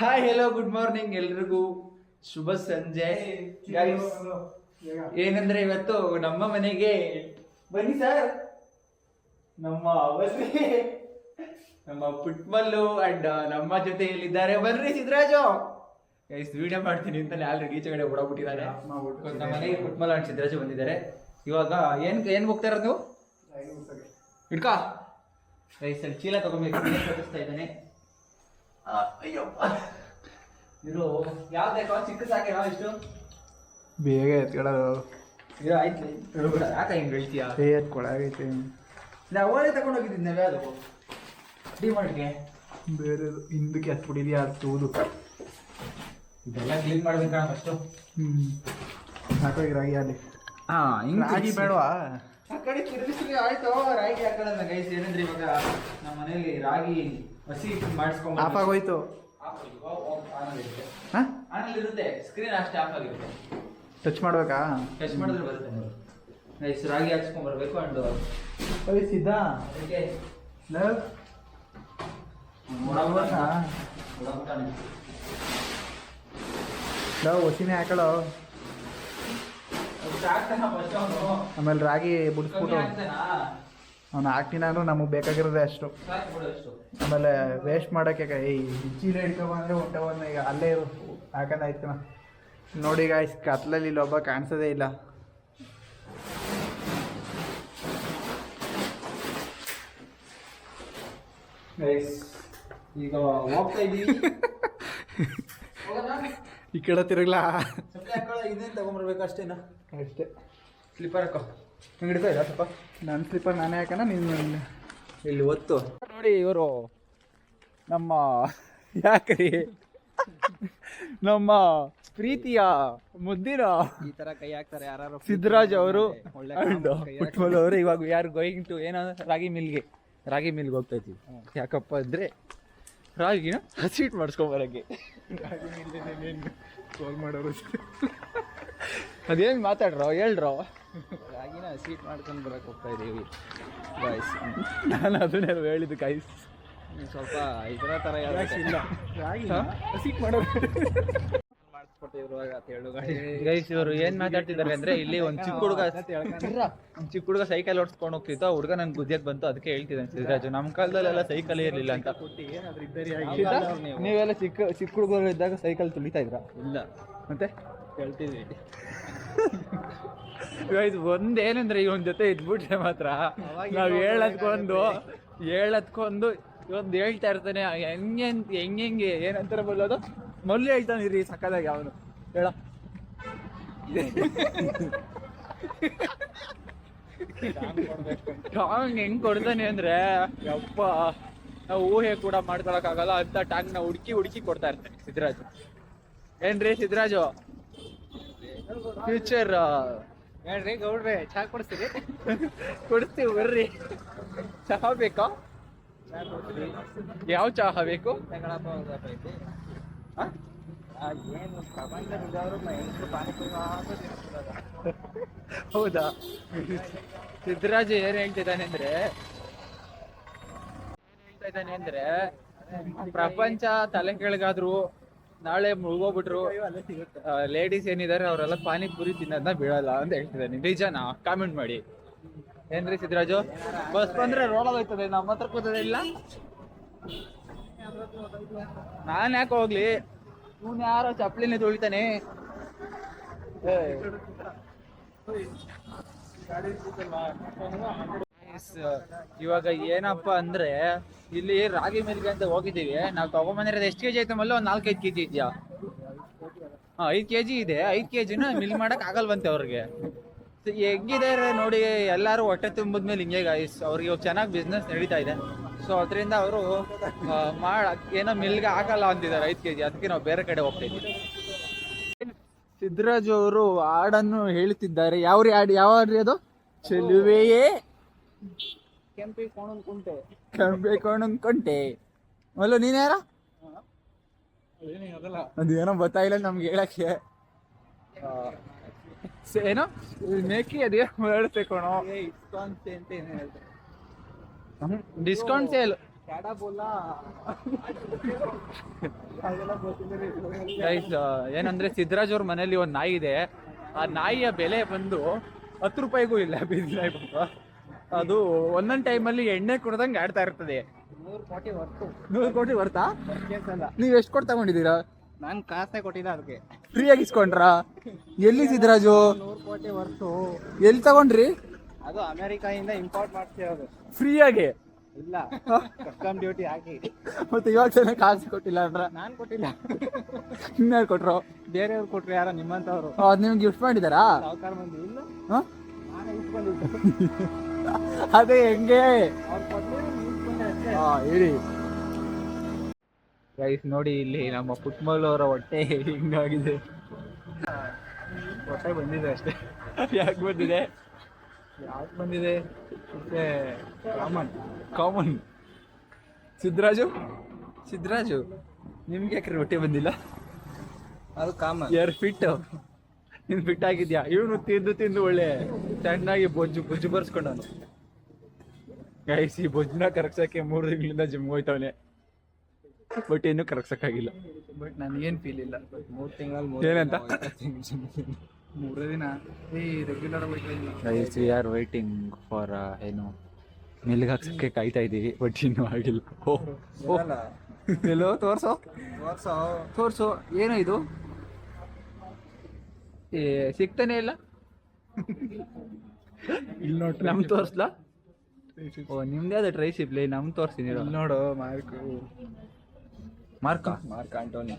Hi hello good morning ಎಲ್ರಿಗೂ. ಶುಭ ಸಂಜೆ Guys, ಏನಂದ್ರೆ ಇವತ್ತು ನಮ್ಮ ಮನೆಗೆ ಬನ್ನಿ ಸರ್ ನಮ್ಮ ಅವಸ್ಥೆ ನಮ್ಮ ಪುಟ್ಮಲ್ಲು ಅಂಡ್ ನಮ್ಮ ಜೊತೆಯಲ್ಲಿದ್ದಾರೆ. ಬನ್ರಿ ಸಿದ್ರಾಜು. ಗೈಸ್ ವಿಡಿಯೋ ಮಾಡ್ತೀನಿ ಅಂತಾನೆ ಆಲ್ರೆಡಿ ಈಚೆ ಕಡೆ ಓಡಾಗ್ಬಿಟ್ಟಿದ್ದಾರೆ ನಮ್ಮ ಮನೆಗೆ ಪುಟ್ಮಲ್ ಅಂಡ್ ಸಿದ್ರಾಜು ಬಂದಿದ್ದಾರೆ. ಇವಾಗ ಏನ್ ಏನ್ ಹೋಗ್ತಾ ಇರೋದು ನೀವು? ಹಿಡ್ಕಾ ಗೈಸ್ ಅಲ್ಲಿ ಚೀಲ ತಗೊಂಬೇಕು. ಇದ್ದಾನೆ. ಆ, ಅಯ್ಯಪ್ಪ ಇರು ಯಾವ್ದು ಬೇಕೋ? ಚಿಕ್ಕ ಇಷ್ಟು? ಬೇಗ ಎತ್ಕೊಳ್ಳೋದು. ಇರೋ ಆಯ್ತು. ಯಾಕೆ ಹಿಂಗೆ ಹೇಳ್ತೀಯಾ? ಏ ಎತ್ಕೊಳಗೈತೆ ನಾವು ಒಳ್ಳೆ ತಗೊಂಡು ಹೋಗಿದ್ದೀನಿ ನಾವೇ ಅದು ಡಿ ಮಾಡಿಗೆ ಬೇರೆ ಹಿಂದಕ್ಕೆ ಹತ್ಬಿಟ್ಟಿದ್ಯಾ ಅದು ತೂದು. ಇದೆಲ್ಲ ಕ್ಲೀನ್ ಮಾಡ್ಬೇಕಣ್ಣ ಫಸ್ಟು ಹ್ಮ್. ಹಾಕೋಗಿ ರಾಗಿ ಅಲ್ಲಿ. ಹಿಂಗೆ ರಾಗಿ ಬೇಡವಾ ಆ ಕಡೆ ತಿರುಗಿಸಿ ಆಯ್ತು ರಾಗಿ ಹಾಕೊಳ್ಳೋಣ ಗೈಸ್ ಏನಂದ್ರೆ ಇವಾಗ ನಮ್ಮ ಮನೇಲಿ ರಾಗಿ ಹಸಿ ಮಾಡಿಸ್ಕೊಂಡ್ ಆಫ್ ಆಗೋಯ್ತು ಹಾ? ಆನಲ್ಲಿ ಇರುತ್ತೆ. ಸ್ಕ್ರೀನ್ ಅಷ್ಟೇ ಆಫ್ ಆಗಿರುತ್ತೆ. ಟಚ್ ಮಾಡ್ಬೇಕಾ? ಟಚ್ ಮಾಡಿದ್ರೆ ಬರುತ್ತೆ ಗೈಸ್ ರಾಗಿ ಹಾಕ್ಸ್ಕೊಂಡ್ ಬರ್ಬೇಕು ಅಂಡ್ ಕಳಿಸಿದ್ದ ಅದಕ್ಕೆ ಲವ್ ಲವ್ ಹಸಿನೇ ಹಾಕೊಳ್ಳೋ. ಆಮೇಲೆ ರಾಗಿ ಬಿಡಿಸ್ಬಿಟ್ಟು ಅವ್ನು ಹಾಕ್ತೀನಿ ನಾನು ನಮಗೆ ಬೇಕಾಗಿರೋದೇ ಅಷ್ಟು. ಆಮೇಲೆ ವೇಸ್ಟ್ ಮಾಡೋಕೆ ಈ ಚೀಲ ಹಿಡ್ಕೊಂಡ್ರೆ ಹೊಟ್ಟೆ ಒಂದು ಈಗ ಅಲ್ಲೇ ಹಾಕಂದ ಆಯ್ತು ನೋಡಿ ಗಾಯ್ಸ್ ಕತ್ಲಲ್ಲಿ ಇಲ್ಲೊಬ್ಬ ಕಾಣಿಸೋದೇ ಇಲ್ಲ. ಈಗ ಹೋಗ್ತಾ ಇದ್ದೀವಿ ಈ ಕಡೆ ತಿರುಗ್ಲಾ? ತಗೊಂಡ್ಬರ್ಬೇಕು ಅಷ್ಟೇನಾ? ಅಷ್ಟೇ. ಸ್ಲಿಪ್ಪರ್ ಹಾಕೋ. ಹಿಂಗೆ ಹಿಡ್ಕೋ ಇಲ್ಲ ಸ್ವಲ್ಪ? ನನ್ನ ಸ್ಲಿಪ್ಪರ್ ನಾನೇ ಹಾಕೋಣ ನೀನು ಇಲ್ಲಿ. ಒತ್ತು. ನೋಡಿ ಇವರು ನಮ್ಮ ಯಾಕ್ರಿ? ನಮ್ಮ ಪ್ರೀತಿಯ ಮುದ್ದಿನ ಈ ತರ ಕೈ ಹಾಕ್ತಾರೆ ಯಾರು ಸಿದ್ದರಾಜ್ ಅವರು. ಫುಟ್ಬಾಲ್ ಪುಟ್ಬಾಲ್ ಅವರು ಇವಾಗ ಯಾರು ಗೋಯಿಂಗ್ ಟು ಏನೋ ರಾಗಿ ಮಿಲ್ಗೆ. ರಾಗಿ ಮಿಲ್ಗೆ ಹೋಗ್ತಾ ಇದ್ದೀವಿ. ಯಾಕಪ್ಪ ಅಂದ್ರೆ ರಾಗಿನ ಹಸಿಟ್ ಮಾಡಿಸ್ಕೊಂಬರಕ್ಕೆ ಕಾಲ್ ಮಾಡೋರು ಅದೇನು ಮಾತಾಡ್ರೋ ಹೇಳ್ರೋ? ರಾಗಿನ ಸೀಟ್ ಮಾಡ್ಕೊಂಡು ಬರಕ್ಕೆ ಹೋಗ್ತಾ ಇದ್ದೀವಿ ಬಾಯ್ಸ್ ನಾನು ಅದನ್ನೇ ಹೇಳಿದ್ದು ಕೈಸ್ ಸ್ವಲ್ಪ ಇದರ ತರ ಇಲ್ಲ. ಸೀಟ್ ಮಾಡೋದು ಗೈಸ್ ಇವರು ಏನ್ ಮಾತಾಡ್ತಿದ್ದಾರೆ ಅಂದ್ರೆ ಇಲ್ಲಿ ಒಂದ್ ಚಿಕ್ಕ ಹುಡುಗ ಒಂದ್ ಚಿಕ್ಕ ಹುಡುಗ ಸೈಕಲ್ ಓಡಿಸ್ಕೊಂಡು ಹೋಗ್ತಿತ್ತು ಹುಡುಗ ನನ್ ಗುದ್ಯಕ್ ಬಂತು ಅದಕ್ಕೆ ಹೇಳ್ತಿದ್ದಾನೆ ಸಿದ್ದರಾಜು ನಮ್ ಕಾಲದಲ್ಲೆಲ್ಲ ಸೈಕಲ್ ಇರ್ಲಿಲ್ಲ ಅಂತ? ನೀವೆಲ್ಲ ಚಿಕ್ಕ ಚಿಕ್ಕ ಹುಡುಗರು ಇದ್ದಾಗ ಸೈಕಲ್ ತುಳಿತಾ ಇದ್ರ? ಇಲ್ಲ. ಮತ್ತೆ? ಹೇಳ್ತಿದ್ವಿ ಒಂದೇನಂದ್ರೆ ಇವನ್ ಜೊತೆ ಇದ್ಬಿಟ್ರೆ ಮಾತ್ರ. ನಾವ್ ಹೇಳದ್ಕೊಂದು ಹೇಳದ್ಕೊಂದು ಇವೊಂದು ಹೇಳ್ತಾ ಇರ್ತಾನೆ. ಹೆಂಗೆ ಹೆಂಗ್ ಹೆಂಗೆ ಏನಂತಾರೆ ಬಲ್ಲೋದು ಮೊದ್ಲು ಹೇಳ್ತಾನೆ ಇರಿ ಸಕ್ಕದಾಗಿ ಅವನು. ಹೇಳ. ಟಾಂಗ್ ಹೆಂಗ್ ಕೊಡ್ತಾನೆ ಅಂದ್ರೆ ಯಪ್ಪ ನಾವು ಊಹೆ ಕೂಡ ಮಾಡ್ಕೊಳಕ್ ಆಗಲ್ಲ ಅಂತ ಟಾಂಗ್ನ ಹುಡುಕಿ ಹುಡುಕಿ ಕೊಡ್ತಾ ಇರ್ತಾನೆ ಸಿದ್ದರಾಜು ಏನ್ರಿ ಸಿದ್ದರಾಜು ಫ್ಯೂಚರ್ ಹೇಳ್ರಿ ಗೌಡ್ರೆ ಚಹಾ ಕೊಡ್ತೀರಿ ಕೊಡ್ತೀವಿ ಬರ್ರಿ. ಚಹಾ ಬೇಕಾ? ಯಾವ ಚಹಾ ಬೇಕು. ಹೌದಾ? ಸಿದ್ದರಾಜ ಏನ್ ಹೇಳ್ತಿದ್ದಾನೆ ಅಂದ್ರೆ ಏನ್ ಹೇಳ್ತಾ ಇದ್ದಾನೆ ಅಂದ್ರೆ ಪ್ರಪಂಚ ತಲೆ ಕೆಳಗಾದ್ರು ನಾಳೆ ಮುಳುಗೋಗ್ಬಿಟ್ರು ಲೇಡೀಸ್ ಏನಿದ್ದಾರೆ ಅವರೆಲ್ಲ ಪಾನಿಪುರಿ ತಿನ್ನೋದನ್ನ ಬೀಳಲ್ಲ ಅಂತ ಹೇಳ್ತಿದ್ದಾನೆ. ನಿಜನಾ? ಕಾಮೆಂಟ್ ಮಾಡಿ. ಏನ್ರಿ ಸಿದ್ದರಾಜು ಬಸ್ ಬಂದ್ರೆ ರೋಡ್ ಹೋಗ್ತದೆ ನಮ್ಮ ಹತ್ರ ಕೂತದೆ ಇಲ್ಲ? ನಾನ್ ಯಾಕೆ ಹೋಗ್ಲಿ? ಇವನ್ ಯಾರೋ ಚಪ್ಲಿನೇ ತುಳಿತಾನೆ. ಏ. ಇವಾಗ ಏನಪ್ಪಾ ಅಂದ್ರೆ, ಇಲ್ಲಿ ರಾಗಿ ಮಿಲ್ಗೆ ಅಂತ ಹೋಗಿದ್ದೀವಿ. ನಾವು ತಗೊಂಬಂದಿರೋದು ಎಷ್ಟು ಕೆಜಿ ಐತೆ ಮಲ್ಲ? ಒಂದು ನಾಲ್ಕೈದು ಕೆಜಿ ಇದೆಯಾ? ಹಾ, ಐದ್ ಕೆಜಿ ಇದೆ. ಐದ್ ಕೆಜಿನ ಮಿಲ್ ಮಾಡಕ್ ಆಗಲ್ವಂತೆ ಅವ್ರಿಗೆ. ಹೆಂಗಿದೆ ನೋಡಿ, ಎಲ್ಲಾರು ಹೊಟ್ಟೆ ತುಂಬಿದ್ಮೇಲೆ ಹಿಂಗೆ ಗಾಯ್ಸ್ ಅವ್ರಿಗೆ ಇವಾಗ ಚೆನ್ನಾಗಿ ಬಿಸ್ನೆಸ್ ನಡೀತಾ ಇದೆ. ಸೊ ಅದರಿಂದ ಅವರು ಮಾಡ, ಏನೋ ಮಿಲ್ಗೆ ಆಗಲ್ಲ ಅಂತಿದ್ದಾರೆ ಐದ್ ಕೆಜಿ. ಅದಕ್ಕೆ ನಾವು ಬೇರೆ ಕಡೆ ಹೋಗ್ತಾ ಇದ್ದೀವಿ. ಅವರು ಹಾಡನ್ನು ಹೇಳುತ್ತಿದ್ದಾರೆ ಯಾವ ಹಾಡು, ಯಾವ ರೀ ಅದು? ಚೆಲುವೆಯೇ ಕೆಂಪಿ ಕೋಣನ್ ಕುಂಟೆ. ಕಣ್ಬೇಕು ಕೊಂಟೆ. ಮಲ್ಲು ನೀನ್ ಯಾರ? ಅದಲ್ಲ ಅದೇನೋ ಗೊತ್ತಾಗಿಲ್ಲ ನಮ್ಗೆ ಹೇಳಕ್ಕೆ. ಏನೋ? ಮೇಕಿ ಅದೇ ಹೇಳ್ತೆ ಕಣೋ. ಇಸ್ಕಾನ್ ಅಂತ ಏನು ಹೇಳ್ತಾರೆ. Discount sale. ಗೈಸ್ ಏನಂದ್ರೆ ಸಿದ್ದರಾಜ್ ಅವ್ರ ಮನೇಲಿ ಒಂದು ನಾಯಿ ಇದೆ. ಆ ನಾಯಿಯ ಬೆಲೆ ಬಂದು ಹತ್ತು ರೂಪಾಯಿಗೂ ಇಲ್ಲ ಬೀದಿ ನಾಯಿ ಪಾಪ. ಅದು ಒಂದೊಂದ್ ಟೈಮಲ್ಲಿ ಎಣ್ಣೆ ಕುಡ್ದಂಗ್ ಆಡ್ತಾ ಇರ್ತದೆ. ನೂರು ಕೋಟಿ ಹೊರ್ತು ನೂರು ಕೋಟಿ ಬರ್ತಾ ನೀವ್ ಎಷ್ಟು ಕೊಟ್ಟು ತಗೊಂಡಿದ್ದೀರಾ ನಾನು ಕಾಸೇ ಕೊಟ್ಟಿಲ್ಲ ಅದಕ್ಕೆ ಫ್ರೀಯಾಗಿ ಇಸ್ಕೊಂಡ್ರಾ? ಎಲ್ಲಿ ಸಿದ್ರಾಜು? ನೂರು ಕೋಟಿ ಹೊರ್ತು ಎಲ್ಲಿ ತಗೊಂಡ್ರಿ? ಅದು ಅಮೆರಿಕಾಯಿಂದ ಇಂಪೋರ್ಟ್ ಮಾಡ್ತಿರೋದು ಫ್ರೀಯಾಗಿ ಇಲ್ಲ. ಕಸ್ಟಮ್ ಡ್ಯೂಟಿ ಹಾಕಿ. ಮತ್ತೆ ಇವಾಗ ಜನ ಕಾಸು ಕೊಟ್ಟಿಲ್ಲ ಅಂದ್ರ? ನಾನು ಕೊಟ್ಟಿಲ್ಲ. ಇನ್ಯಾರು ಕೊಟ್ರು? ಬೇರೆಯವ್ರು ಕೊಟ್ರು ಯಾರೋ ನಿಮ್ಮಂತವ್ರು. ಅದ್ ನಿಮ್ಗೆ ಗಿಫ್ಟ್ ಮಾಡಿದಾರಾ? ಸಾವುಕಾರ ಮಂದಿ. ಇಲ್ಲ. ಹಾ? ನಾನೇ ಇಸ್ಕೊಂಡಿದ್ದು. ಅದೇ ಹೆಂಗೆ? ಹೇಳಿ ಗೈಸ್ ನೋಡಿ ಇಲ್ಲಿ ನಮ್ಮ ಪುಟ್ಮಲ್ ಅವರ ಹೊಟ್ಟೆ ಹಿಂಗಾಗಿದೆ. ಹೊಟ್ಟೆ ಬಂದಿದೆ ಅಷ್ಟೇ. ಯಾಕೆ ಬಂದಿದೆ? ಯಾಕೆ ಬಂದಿದೆ? ಮತ್ತೆ ಕಾಮನ್ ಕಾಮನ್. ಸಿದ್ದರಾಜು ಸಿದ್ದರಾಜು ನಿಮ್ಗೆ ಯಾಕೆ ಹೊಟ್ಟೆ ಬಂದಿಲ್ಲ? ಅದು ಕಾಮನ್. ಯಾರು ಫಿಟ್ ನೀನ್ ಫಿಟ್ ಆಗಿದ್ಯಾ ಇವನು ತಿಂದು ತಿಂದು ಒಳ್ಳೆ ಚೆನ್ನಾಗಿ ಬೊಜ್ಜು ಬೊಜ್ಜು ಬರ್ಸ್ಕೊಂಡನು ಗೈಸಿ ಬೊಜ್ಜನ ಕರಗ್ಸಕ್ಕೆ ಮೂರು ತಿಂಗಳಿಂದ ಜಿಮ್ ಹೋಯ್ತವನೆ. ಬಟ್ ಇನ್ನೂ ಕರಗ್ಸಕ್ಕಾಗಿಲ್ಲ ಬಟ್ ನನಗೇನು ಫೀಲ್ ಇಲ್ಲ. ಮೂರು ತಿಂಗಳಲ್ಲಿ ಏನಂತ? ಮೂರೇ ದಿನ? ಈ regular guys we are waiting for ಏನು ಮೆಲ್ಗೆ ಹಾಕ್ಸಕ್ಕೆ ಕಾಯ್ತಾ ಇದ್ದೀವಿ ಬಟ್ ಇನ್ನೂ ಆಗಿಲ್ಲ. ಓ ಎಲ್ಲೋ ತೋರ್ಸೋ. ತೋರ್ಸೋ. ತೋರ್ಸು. ಏನೋ ಇದು? ಸಿಗ್ತಾನೆ ಇಲ್ಲ? ಇಲ್ಲಿ ನೋಡ್ರಿ ನಮ್ ತೋರ್ಸ್ಲ? ಓ ನಿಮ್ದೇ ಅದ ಟ್ರೈ ಸಿಪ್ಲಿ ನಮ್ ತೋರ್ಸ್ತೀನಿ ಇಲ್ಲಿ ನೋಡು Mark. Mark? Mark Antony.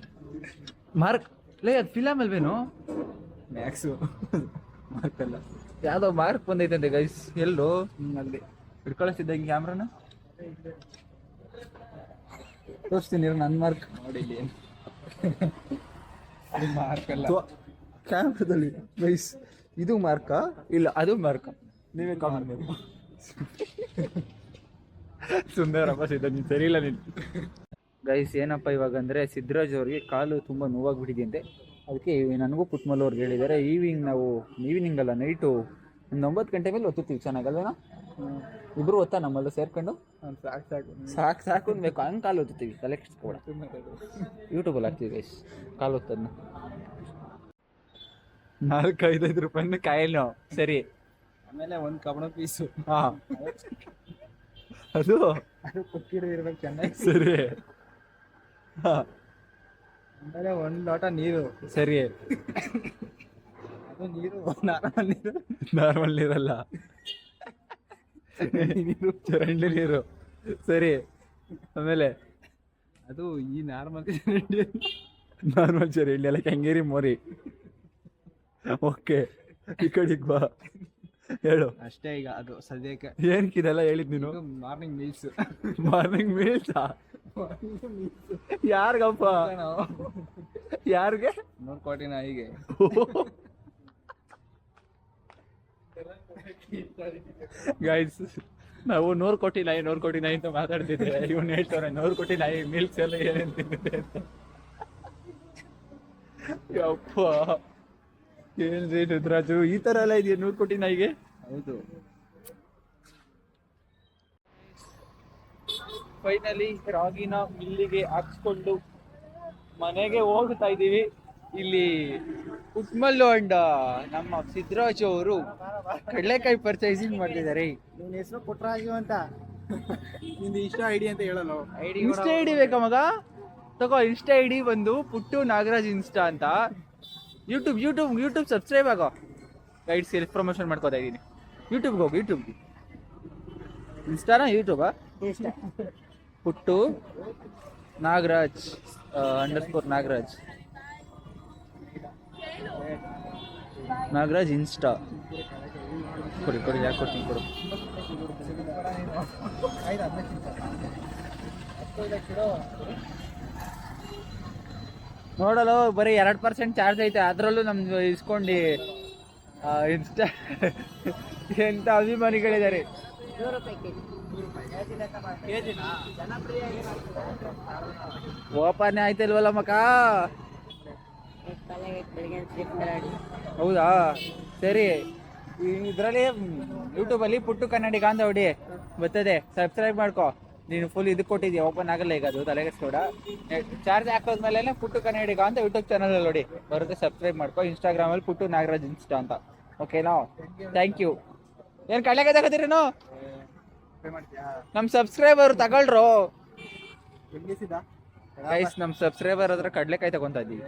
Mark? ಲೇ ಅದು ಫಿಲಮ್ ಅಲ್ವೇನು? ಮ್ಯಾಕ್ಸು. ಮಾರ್ಕ್ ಅಲ್ಲ. ಯಾವ್ದೋ ಮಾರ್ಕ್ ಬಂದೈತಂತೆ ಗೈಸ್ ಎಲ್ಲೋ ಅಲ್ಲಿ. ಹಿಡ್ಕೊಳಿಸ್ತಿದ್ದ ಹಿಂಗೆ ಕ್ಯಾಮ್ರಾನ? ತೋರಿಸ್ತೀನಿ ನನ್ನ ಮಾರ್ಕ್. ನೋಡಿ ಇಲ್ಲಿ ಮಾರ್ಕ್ ಅಲ್ಲ. ಕ್ಯಾಮ್ರಾದಲ್ಲಿ ಮೈಸ್ ಇದು ಮಾರ್ಕ? ಇಲ್ಲ ಅದು ಮಾರ್ಕ. ನೀವೇ ಕಾಮೆಂಟ್ ಮಾಡಿ. ಸುಂದರಪ್ಪ ಸಿದ್ಧ ನೀನು ಸರಿ ಇಲ್ಲ ನೀನು. ಗೈಸ್ ಏನಪ್ಪ ಇವಾಗ ಅಂದರೆ ಸಿದ್ದರಾಜ್ ಅವ್ರಿಗೆ ಕಾಲು ತುಂಬ ನೋವಾಗ್ಬಿಟ್ಟಿದೆಯಂತೆ ಅದಕ್ಕೆ ನನಗೂ ಪುಟ್ಮಲ್ ಅವ್ರಿಗೆ ಹೇಳಿದ್ದಾರೆ ಈವ್ನಿಂಗ್ ನಾವು ಈವ್ನಿಂಗ್ ಅಲ್ಲ ನೈಟು ಒಂದು ಒಂಬತ್ತು ಗಂಟೆ ಮೇಲೆ ಒತ್ತುತ್ತೀವಿ ಚೆನ್ನಾಗಲ್ವೇನಾ ಇಬ್ರು ಒತ್ತಾ ನಮ್ಮಲ್ಲ ಸೇರ್ಕೊಂಡು? ಸಾಕು ಸಾಕು. ಸಾಕು ಸಾಕು ಅನ್ಬೇಕು ಹಂಗೆ ಕಾಲು ಒತ್ತುತ್ತೀವಿ. ಕಲೆಕ್ಟ್ಸ್ ಕೂಡ ಯೂಟ್ಯೂಬಲ್ಲಿ ಹಾಕ್ತೀವಿ ಗೈಸ್ ಕಾಲು ಒತ್ತದ್ನ ನಾಲ್ಕು ಐದೈದು ರೂಪಾಯಿನ ಕಾಯಿಲ್. ಸರಿ. ಆಮೇಲೆ ಒಂದು ಕಬಣ ಪೀಸು. ಹಾ. ಅದು? ಅದು ಕೊಕ್ಕಿರೋ ಇರ್ಬೇಕು ಚೆನ್ನಾಗಿ. ಸರಿ. ಹಾ. ಆಮೇಲೆ ಒಂದು ಲೋಟ ನೀರು. ಸರಿ. ಅದು ನೀರು ನಾರ್ಮಲ್ ನೀರು. ನಾರ್ಮಲ್ ನೀರಲ್ಲ. ನೀರು. ಚರಂಡಿ ನೀರು. ಸರಿ. ಆಮೇಲೆ? ಅದು ಈ ನಾರ್ಮಲ್ ನಾರ್ಮಲ್ ಚರಂಡಿ ಎಲ್ಲ ಕೆಂಗೇರಿ ಮೋರಿ. ಓಕೆ ಈ ಕಡೆಗೆ ಬಾ ಹೇಳು. ಅಷ್ಟೇ ಈಗ ಅದು ಸದ್ಯಕ್ಕೆ. ಏನಕ್ಕಿದೆಲ್ಲ ಹೇಳಿದ್ ನೀನು? ಮಾರ್ನಿಂಗ್ ಮೀಲ್ಸ್ ಮಾರ್ನಿಂಗ್ ಮೀಲ್ಸಾ ಯಾರಿಗಪ್ಪ? ಯಾರಿಗೆ? ಕೋಟಿ ನಾಯಿಗೆ ಗೈಸ್ ನಾವು ನೂರು ಕೋಟಿ ನಾಯಿ ನೂರು ಕೋಟಿ ನಾಯಿ ಅಂತ ಮಾತಾಡ್ತಿದ್ದೆ. ಇವನು ಹೇಳ್ತಾರೆ ನೂರು ಕೋಟಿ ನಾಯಿ ಮಿಲ್ಕ್ಸ್ ಎಲ್ಲ ಏನೇನು ತಿಂದಿದೆ ಅಂತ. ಯಪ್ಪ. ಏನ್ರಿ ರುದ್ರಾಜು ಈ ತರ ಎಲ್ಲ ಇದೆಯಾ ನೂರು ಕೋಟಿ ನಾಯಿಗೆ? ಹೌದು. ಫೈನಲಿ ರಾಗಿನ ಮಿಲ್ಲಿಗೆ ಹಾಕ್ಸ್ಕೊಂಡು ಮನೆಗೆ ಹೋಗ್ತಾ ಇದ್ದೀವಿ. ಇಲ್ಲಿ ಉಸ್ಮಲ್ ಅಂಡ್ ನಮ್ಮ ಸಿದ್ದರಾಜು ಅವರು ಕಡಲೆಕಾಯಿ ಪರ್ಚೇಸಿಂಗ್ ಮಾಡ್ತಿದ್ದಾರೆ ನಿನ್ನ ಹೆಸರು ಪುಟ್ಟರಾಜು ಅಂತ. ನಿಂದು ಇಷ್ಟ ಐಡಿ ಅಂತ ಹೇಳಲ್ಲ ಐಡಿ ಇನ್ಸ್ಟಾ ಐಡಿ ಬೇಕಾ ಮಗ? ತಗೋ ಇನ್ಸ್ಟಾ ಐಡಿ ಬಂದು ಪುಟ್ಟು ನಾಗರಾಜ್ ಇನ್ಸ್ಟಾ ಅಂತ. ಯೂಟ್ಯೂಬ್ ಯೂಟ್ಯೂಬ್ ಯೂಟ್ಯೂಬ್ ಸಬ್ಸ್ಕ್ರೈಬ್ ಆಗೋ. ಗೈಡ್ ಸೆಲ್ಫ್ ಪ್ರಮೋಷನ್ ಮಾಡ್ಕೋತಾ ಇದ್ದೀನಿ. ಯೂಟ್ಯೂಬ್ಗೆ ಹೋಗಿ ಯೂಟ್ಯೂಬ್ಗೆ ಇನ್ಸ್ಟಾನ ಯೂಟ್ಯೂಬಾ ಪುಟ್ಟು ನಾಗರಾಜ್ ಅಂಡರ್ಸ್ಕೋರ್ ನಾಗರಾಜ್. ನಾಗರಾಜ್ ಇನ್ಸ್ಟಾ ಕೊಡಿ ಕೊಡಿ, ಯಾಕೆ ಕೊಡ್ತೀನಿ ಕೊಡು. ನೋಡಲು ಬರೀ ಎರಡು ಪರ್ಸೆಂಟ್ ಚಾರ್ಜ್ ಐತೆ. ಅದರಲ್ಲೂ ನಮ್ದು ಇಸ್ಕೊಂಡು ಇನ್ಸ್ಟಾ ಎಂತ ಅಭಿಮಾನಿಗಳಿದ್ದಾರೆ. ಓಪನ್ ಆಯ್ತಲ್ವಲ್ಲ ಮಕ್ಕ? ಹೌದಾ? ಸರಿ. ಇದರಲ್ಲಿ ಯೂಟ್ಯೂಬಲ್ಲಿ ಪುಟ್ಟು ಕನ್ನಡಿಗ ಅಂತ ಹೊಡಿ ಬರ್ತದೆ. ಸಬ್ಸ್ಕ್ರೈಬ್ ಮಾಡ್ಕೋ. ನೀನು ಫುಲ್ ಇದು ಕೊಟ್ಟಿದ್ಯಾ? ಓಪನ್ ಆಗಲ್ಲ ಈಗ ಅದು ತಲೆಗೆ ಕೂಡ ಚಾರ್ಜ್ ಹಾಕೋದ್ಮೇಲೆ ಪುಟ್ಟು ಕನ್ನಡಿಗ ಅಂತ ಯೂಟ್ಯೂಬ್ ಚಾನಲ್ ನೋಡಿ. ಬರುತ್ತೆ ಸಬ್ಸ್ಕ್ರೈಬ್ ಮಾಡ್ಕೊ. ಇನ್ಸ್ಟಾಗ್ರಾಮ್ ಅಲ್ಲಿ ಪುಟ್ಟು ನಾಗರಾಜ್ ಇನ್ಸ್ಟಾ ಅಂತ. ಓಕೆನಾ ಥ್ಯಾಂಕ್ ಯು ಏನು ಕಳ್ಳೆಗೆ ತಗೋತೀರೇನು ನಮ್ಮ ಸಬ್ಸ್ಕ್ರೈಬರ್ ತಗೊಳ್ರು. ಗೈಸ್ ನಮ್ ಸಬ್ಸ್ಕ್ರೈಬರ್ ಹತ್ರ ಕಡಲೆಕಾಯಿ ತಗೊಂತ ಇದ್ದೀವಿ.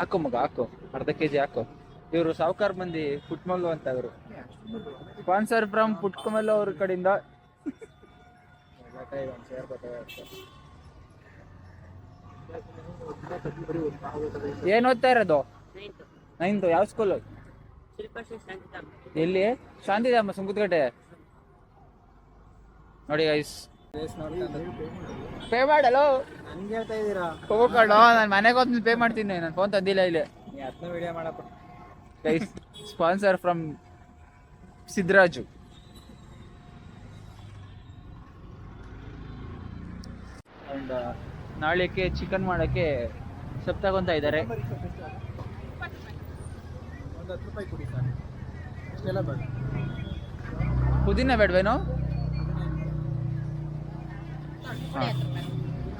ಹಾಕು ಮಗ ಹಾಕು. ಅರ್ಧ ಕೆಜಿ ಹಾಕು. ಇವರು ಸಾವುಕಾರ ಮಂದಿ ಪುಟ್ಮಲ್ಲು ಅಂತ ಇವರು. ಸ್ಪಾನ್ಸರ್ ಫ್ರಮ್ ಪುಟ್ಕಮಲ್ಲು ಅವ್ರ ಕಡೆಯಿಂದ. ಏನ್ ಓದ್ತಾ ಇರೋದು? ನೈನ್ತು ಯಾವ ಸ್ಕೂಲ್ ಎಲ್ಲಿ? ಶಾಂತಿಧಾಮ ಸುಂಕುತ್ಕಟ್ಟೆ. ನೋಡಿ ಗೈಸ್ ಪೇ ಮಾಡಲು ಹಂಗೆ ಹೇಳ್ತಾ ಇದ್ದೀರಾ ಹೋಗೋಣ ನಾನು ಮನೆಗೆ ಹೋದ್ ಪೇ ಮಾಡ್ತೀನಿ. ನಾನು ಫೋನ್ ತಂದಿಲ್ಲ ಇಲ್ಲಿ. ವಿಡಿಯೋ ಮಾಡಪ್ಪ. Guys sponsor from Sidraju and ನಾಳೆಗೆ ಚಿಕನ್ ಮಾಡೋಕ್ಕೆ ಸೊಪ್ಪು ತಗೊಂತ ಇದ್ದಾರೆ. ಪುದೀನ ಬೇಡವೇನು?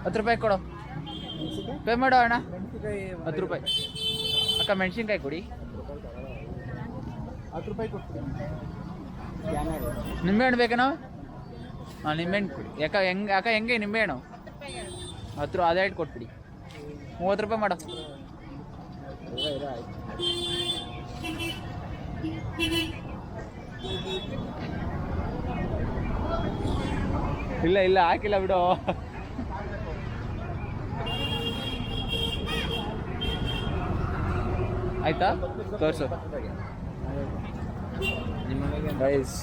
ಹತ್ತು ರೂಪಾಯಿ ಕೊಡು. ಪೇ ಮಾಡೋ ಅಣ್ಣ. ಹತ್ತು ರೂಪಾಯಿ. ಅಕ್ಕ ಮೆಣಸಿನ್ಕಾಯಿ ಕೊಡಿ. ಹತ್ತು ರೂಪಾಯಿ ಸ್ಕ್ಯಾನರ್ ನಿಂಬೆಹಣ್ಣು ಬೇಕೇನೋ? ಹಾಂ ನಿಂಬೆಹಣ್ಣು ಕೊಡಿ. ಯಾಕ, ಹೆಂಗೆ, ಯಾಕೆ, ಹೆಂಗೆ ನಿಂಬೆಹಣ್ಣು ಹತ್ತು ರೂಪಾಯಿ ಅದೇ ಕೊಟ್ಬಿಡಿ. ಮೂವತ್ತು ರೂಪಾಯಿ ಮಾಡೋ. ಇಲ್ಲ ಇಲ್ಲ, ಹಾಕಿಲ್ಲ ಬಿಡು. ಆಯ್ತಾ? ತೋರಿಸು. ಗೈಸ್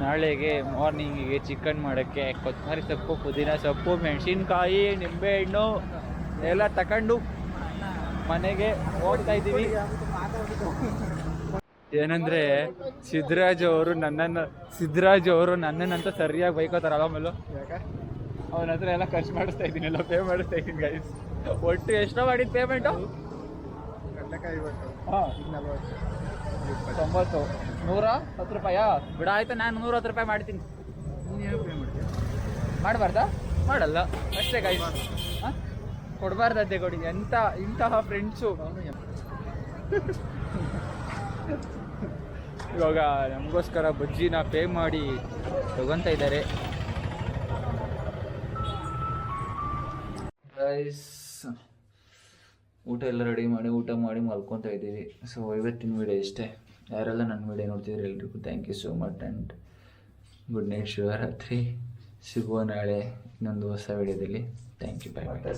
ನಾಳೆಗೆ ಮಾರ್ನಿಂಗಿಗೆ ಚಿಕನ್ ಮಾಡೋಕ್ಕೆ ಕೊತ್ತಂಬರಿ ಸೊಪ್ಪು ಪುದೀನ ಸೊಪ್ಪು ಮೆಣಸಿನ್ಕಾಯಿ ನಿಂಬೆಹಣ್ಣು ಎಲ್ಲ ತಗೊಂಡು ಮನೆಗೆ ಹೋಗ್ತಾ ಇದ್ದೀವಿ. ಏನಂದ್ರೆ ಸಿದ್ದರಾಜ್ ಅವರು ನನ್ನನ್ನು ಸಿದ್ದರಾಜ್ ಅವರು ನನ್ನನ್ನಂತ ಸರಿಯಾಗಿ ಬೈಕೋತಾರೆ ಆಮೇಲೆ ಅವನ ಹತ್ರ ಎಲ್ಲ ಖರ್ಚು ಮಾಡಿಸ್ತಾ ಇದ್ದೀನಿ ಎಲ್ಲ ಪೇ ಮಾಡಿಸ್ತಾ ಇದ್ದೀನಿ ಗೈಸ್ ಒಟ್ಟು ಎಷ್ಟೋ ಮಾಡಿದ್ದು ಪೇಮೆಂಟು ಹಾಂ. ತೊಂಬತ್ತು. ನೂರ ಹತ್ತು ರೂಪಾಯಾ? ಬಿಡ, ಆಯ್ತು, ನಾನು ನೂರ ಹತ್ತು ರೂಪಾಯಿ ಮಾಡ್ತೀನಿ. ಮಾಡಬಾರ್ದಾ? ಮಾಡಲ್ಲ. ಅಷ್ಟೇ ಗಾಯ ಕೊಡಬಾರ್ದಂತೆ ಕೊಡಿ. ಎಂತ, ಇಂತಹ ಫ್ರೆಂಡ್ಸು ಇವಾಗ ನಮಗೋಸ್ಕರ ಬಜ್ಜಿನ ಪೇ ಮಾಡಿ ತಗೊಂತ ಇದ್ದಾರೆ. ಊಟ ಎಲ್ಲ ರೆಡಿ ಮಾಡಿ, ಊಟ ಮಾಡಿ ಮಲ್ಕೊತಾ ಇದ್ದೀವಿ. ಸೊ ಇವತ್ತಿನ ವಿಡಿಯೋ ಇಷ್ಟೇ. ಯಾರೆಲ್ಲ ನನ್ನ ವಿಡಿಯೋ ನೋಡ್ತಿದ್ರೆ ಎಲ್ರಿಗೂ thank you so much and good night Shivaratri. ಸಿಗುವ ನಾಳೆ ಇನ್ನೊಂದು ಹೊಸ ವಿಡಿಯೋದಲ್ಲಿ ಥ್ಯಾಂಕ್ ಯು ಬಾಯ್ ಬಾಯ್